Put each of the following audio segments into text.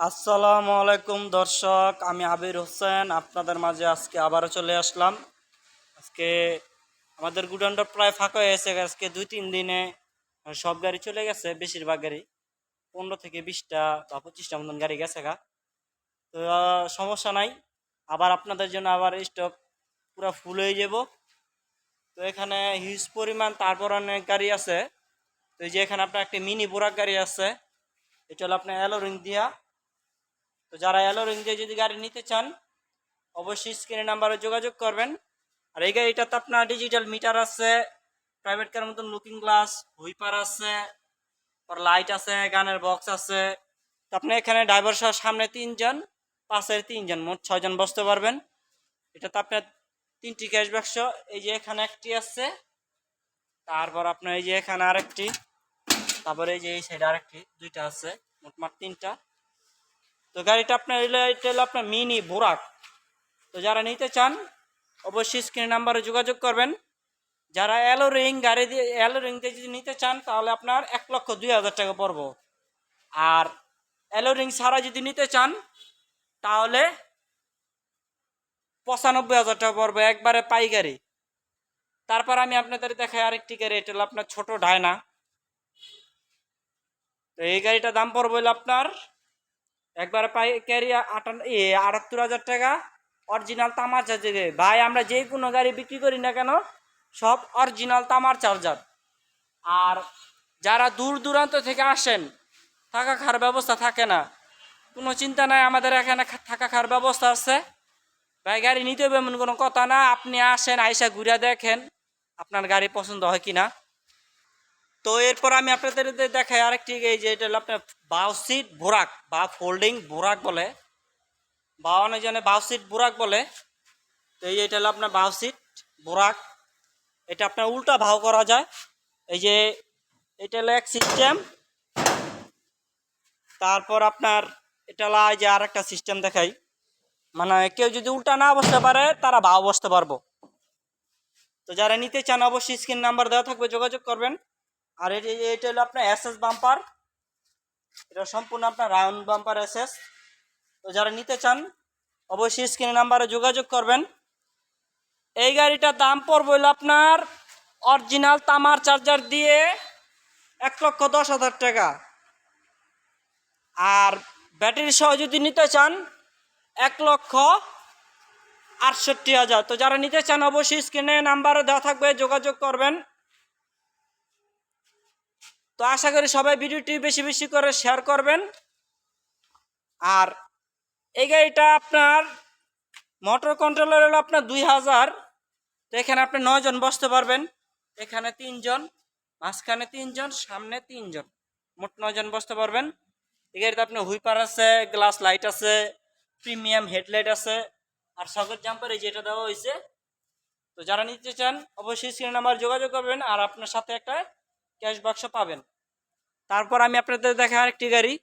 আসসালামু আলাইকুম দর্শক, আমি আবির হোসেন, আপনাদের মাঝে আজকে আবারও চলে আসলাম। আজকে আমাদের গুডাউনটা প্রায় ফাঁকা হয়ে গেছে, আজকে দুই তিন দিনে সব গাড়ি চলে গেছে, বেশিরভাগ গাড়ি। পনেরো থেকে বিশটা বা পঁচিশটা মতন গাড়ি গেছে গা। তো সমস্যা নাই। আবার আপনাদের জন্য আবার স্টক পুরো ফুল হয়ে যাব। তো, এখানে হিউজ পরিমাণ তারপর অনেক গাড়ি আছে। তো, এই যে এখানে আপনার একটা মিনি বোরাক গাড়ি আছে। এটা হলো আপনার অ্যালোরিং দিয়া। তো যারা অ্যালোরিং দিয়ে যদি গাড়ি নিতে চান, অবশ্যই স্ক্রিনে নাম্বারে যোগাযোগ করবেন। আর এই গাড়িটাতে আপনার ডিজিটাল মিটার আছে প্রাইভেট কার মতন লুকিং গ্লাস হুইপার আছে লাইট আছে, গানের বক্স আছে। তো আপনি এখানে ড্রাইভার সহ সামনে তিনজন, পাশের তিনজন, মোট ছয়জন বসতে পারবেন। এটাতে আপনার তিনটি ক্যাশ বাক্স এই যে এখানে একটি আছে, তারপর আপনার এই যে এখানে আরেকটি, তারপরে এই যে এই সাইডে আরেকটি, দুইটা আছে মোটমাট তিনটা। তো গাড়িটা আপনার এটা হলো আপনার মিনি বোরাক তো যারা নিতে চান, অবশ্যই স্ক্রিন নাম্বারে যোগাযোগ করবেন। যারা অ্যালো রিং গাড়ি দিয়ে অ্যালো রিং দিয়ে যদি নিতে চান, তাহলে আপনার এক লক্ষ দুই হাজার টাকা পড়ব। আর অ্যালো রিং ছাড়া যদি নিতে চান, তাহলে পঁচানব্বই হাজার টাকা পড়বে একবারে পাইকারি। তারপর আমি আপনাদের দেখাই আরেকটি গাড়ি, এটা হলো আপনার ছোট ডায়না। তো এই গাড়িটার দাম পড়বে হলো আপনার একবার পাইকারি আটান, এ, আটাত্তর হাজার টাকা। অরিজিনাল তামার চার্জার ভাই, আমরা যে কোনো গাড়ি বিক্রি করি না কেন, সব অরিজিনাল তামার চার্জার আর যারা দূর দূরান্ত থেকে আসেন, থাকা খাওয়ার ব্যবস্থা থাকে না। কোনো চিন্তা নাই, আমাদের এখানে থাকা খাওয়ার ব্যবস্থা আছে। ভাই, গাড়ি নিতে হবে এমন কোনো কথা না। আপনি আসেন, আইসা ঘুরে দেখেন, আপনার গাড়ি পছন্দ হয় কিনা। তো এরপর আমি আপনাদের দেখাই আরেকটি এই যে এটা হলো আপনার বাউ সিট বোরাক, বা ফোল্ডিং বোরাক বলে। বা অনেক জনে বাউ সিট বোরাক বলে। তো এই এটা হলো আপনার বাউ সিট বোরাক। এটা আপনার উল্টা ভাও করা যায়। এই যে এটা হলো এক সিস্টেম। তারপর আপনার এটা হলো যে আর একটা সিস্টেম দেখাই। মানে কেউ যদি উল্টা না বসতে পারে, তারা ভাও বসতে পারব। তো যারা নিতে চান, অবশ্যই স্ক্রিন নাম্বার দেওয়া থাকবে, যোগাযোগ করবেন। আর এটা এটা হলো আপনার এসএস বাম্পার এটা সম্পূর্ণ আপনার রাউন্ড বাম্পার এসএস তো যারা নিতে চান, অবশ্যই স্ক্রিন নাম্বারে যোগাযোগ করবেন। এই গাড়িটার দাম পড়বে হলো আপনার অরিজিনাল তামার চার্জার দিয়ে এক লক্ষ দশ হাজার টাকা। আর ব্যাটারি সহ যদি নিতে চান, এক লক্ষ আটষট্টি হাজার। তো যারা নিতে চান, অবশ্যই স্ক্রিনে নাম্বারও দেওয়া থাকবে, যোগাযোগ করবেন। তো আশা করি সবাই ভিডিওটি বেশি বেশি করে শেয়ার করবেন। আর এই গাড়িটা আপনার মোটর কন্ট্রোলার হলো আপনার দুই হাজার। তো এখানে আপনি নয়জন বসতে পারবেন। এখানে তিনজন মাঝখানে তিনজন সামনে তিনজন মোট নয়জন বসতে পারবেন। এই গাড়িতে আপনার হুইপার আছে গ্লাস লাইট আছে প্রিমিয়াম হেডলাইট আছে, আর সকেট জাম্পারে যেটা দেওয়া হয়েছে। তো যারা নিতে চান, অবশ্যই স্ক্রিন নাম্বার যোগাযোগ করবেন, আর আপনার সাথে একটা ক্যাশ বাক্স পাবেন। তারপর আমি আপনাদের দেখা আরেকটি গাড়ি।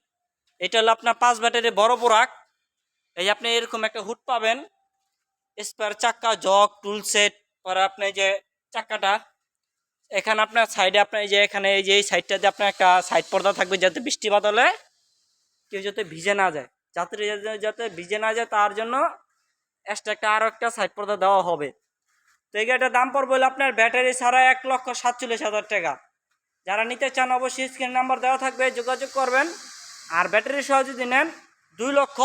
এটা হলো আপনার পাঁচ ব্যাটারি বড় বোরাক এই আপনি এরকম একটা হুড পাবেন স্পেয়ার চাক্কা, জগ টুল সেট পরে আপনি যে চাক্কাটা, এখানে আপনার সাইডে আপনার যে এখানে এই যে এই সাইডটাতে আপনার একটা সাইড পর্দা থাকবে যাতে বৃষ্টি বাদলে কেউ যাতে ভিজে না যায়। যাত্রী যাতে- ভিজে না যায়, তার জন্য এক্সট্রা একটা আরও একটা সাইড পর্দা দেওয়া হবে। তো এই গাড়িটার দাম পড়বে আপনার ব্যাটারি ছাড়া এক লক্ষ সাতচল্লিশ হাজার টাকা। যারা নিতে চান অবশ্যই স্ক্রিন নাম্বার দেওয়া থাকবে, যোগাযোগ করবেন। আর ব্যাটারি সহ যদি নেন দুই লক্ষ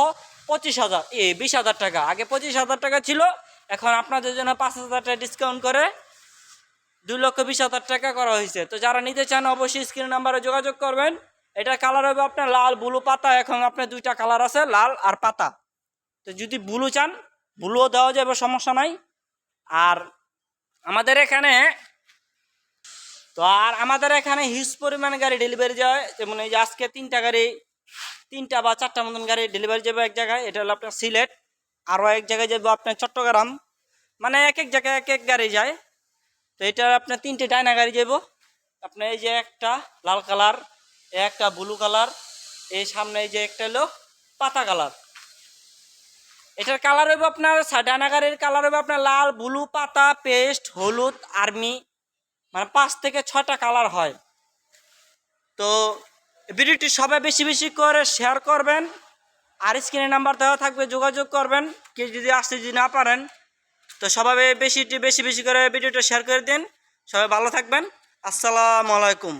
পঁচিশ হাজার। এ বিশ হাজার টাকা। আগে পঁচিশ হাজার টাকা ছিল, এখন আপনাদের জন্য পাঁচ হাজার টাকা ডিসকাউন্ট করে দুই লক্ষ বিশ হাজার টাকা করা হয়েছে। তো যারা নিতে চান অবশ্যই স্ক্রিন নাম্বারে যোগাযোগ করবেন। এটা কালার হবে আপনার লাল ব্লু পাতা। এখন আপনার দুইটা কালার আছে, লাল আর পাতা। তো যদি ব্লু চান ব্লুও দেওয়া যাবে, সমস্যা নাই। আর আমাদের এখানে তো আর আমাদের এখানে হিউজ পরিমাণে গাড়ি ডেলিভারি যায়। যেমন এই যে আজকে তিনটা গাড়ি, তিনটা বা চারটা মতন গাড়ি ডেলিভারি যাবে এক জায়গায়। এটা হলো আপনার সিলেট, আরও এক জায়গায় যাব আপনার চট্টগ্রাম। মানে এক এক জায়গায় এক এক গাড়ি যায়। তো এটা আপনার তিনটে ডায়না গাড়ি যাব। আপনার এই যে একটা লাল কালার একটা ব্লু কালার এই সামনে এই যে একটা হলো পাতা কালার। এটার কালার হইব আপনার ডায়না গাড়ির কালার হইব আপনার লাল ব্লু পাতা পেস্ট হলুদ আর্মি মানে পাঁচ থেকে ছটা কালার হয়। তো ভিডিওটি সবাই বেশি বেশি করে শেয়ার করবেন, আর স্ক্রিনের নাম্বার দেওয়া থাকবে, যোগাযোগ করবেন, কেউ যদি আসতে যদি না পারেন, তো সবাই বেশি বেশি বেশি করে ভিডিওটা শেয়ার করে দিন। সবাই ভালো থাকবেন। আসসালামু আলাইকুম।